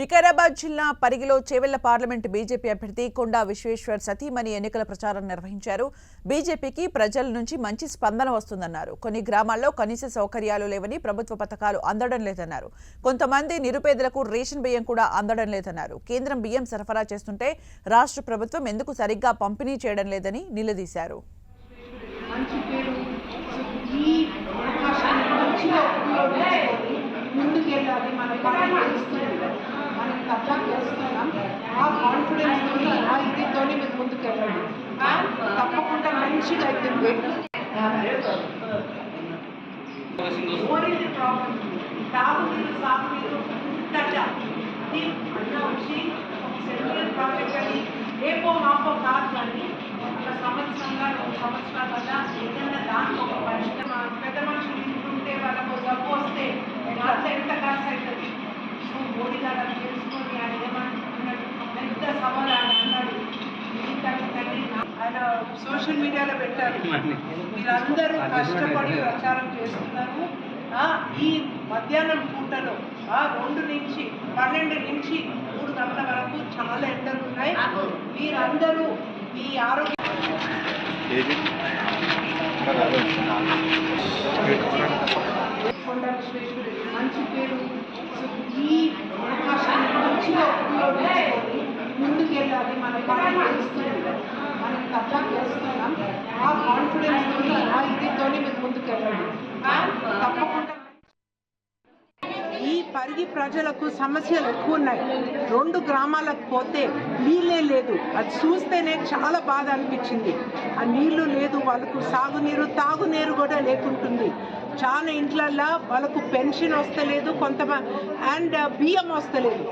వికారాబాద్ జిల్లా పరిగిలో Chevella parliament BJP అభ్యర్థి కొండా విశ్వేశ్వర్ సతీమణి ఎన్నికల ప్రచారం నిర్వహించారు. బీజేపీకి ప్రజల నుంచి మంచి స్పందన వస్తుందన్నారు. కొన్ని గ్రామాల్లో కనీస సౌకర్యాలు లేవని ప్రభుత్వ పథకాలు అందడం లేదన్నారు. కొంతమంది నిరుపేదలకు రేషన్ బియ్యం కూడా అందడం లేదన్నారు. కేంద్రం బియ్యం సరఫరా చేస్తుంటే రాష్ట్ర ప్రభుత్వం ఎందుకు సరిగ్గా పంపిణీ చేయడం లేదని నిలదీశారు. తప్పకుండా మంచిగా అవుతుంది ఓన్లీ ప్రాబ్లం తాగునీరు సాగునీరు కట్ట ఇది అన్న వచ్చి సెంట్రల్ ప్రాజెక్ట్ అని రేపో మాపో కాదు కానీ ఒక సంవత్సరంగా రెండు సంవత్సరాల వల్ల ఏదైనా సోషల్ మీడియాలో పెట్టారు. మీరందరూ కష్టపడి ప్రచారం చేస్తున్నారు. ఆ, ఈ మధ్యాహ్నం పూటలో ఆ, రెండు నుంచి పన్నెండు నుంచి మూడు గంటల వరకు చాలా ఎండలు ఉన్నాయి. మీరందరూ మీ ఆరోగ్య కొండ విశ్వేశ్వరుడు మంచి పేరు ఈ అవకాశాన్ని మంచిగా ఉపయోగించుకొని ముందుకెళ్ళాలి మన పని ఈ పరిగి ప్రజలకు సమస్యలు ఎక్కువ ఉన్నాయి. రెండు గ్రామాలకు పోతే నీళ్ళే లేదు. అది చూస్తేనే చాలా బాధ అనిపించింది. ఆ నీళ్ళు లేదు వాళ్ళకు సాగునీరు తాగునీరు కూడా లేకుంటుంది. చాలా ఇంట్లల్లో వాళ్ళకు పెన్షన్ వస్తలేదు కొంతమంది అండ్ బియ్యం వస్తలేదు.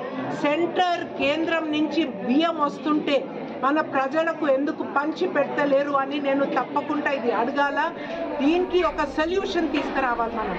సెంటర్ కేంద్రం నుంచి బియ్యం వస్తుంటే మన ప్రజలకు ఎందుకు పంచి పెట్టలేరు అని నేను తప్పకుండా ఇది అడగాల. దీనికి ఒక సొల్యూషన్ తీసుకురావాలి మనం.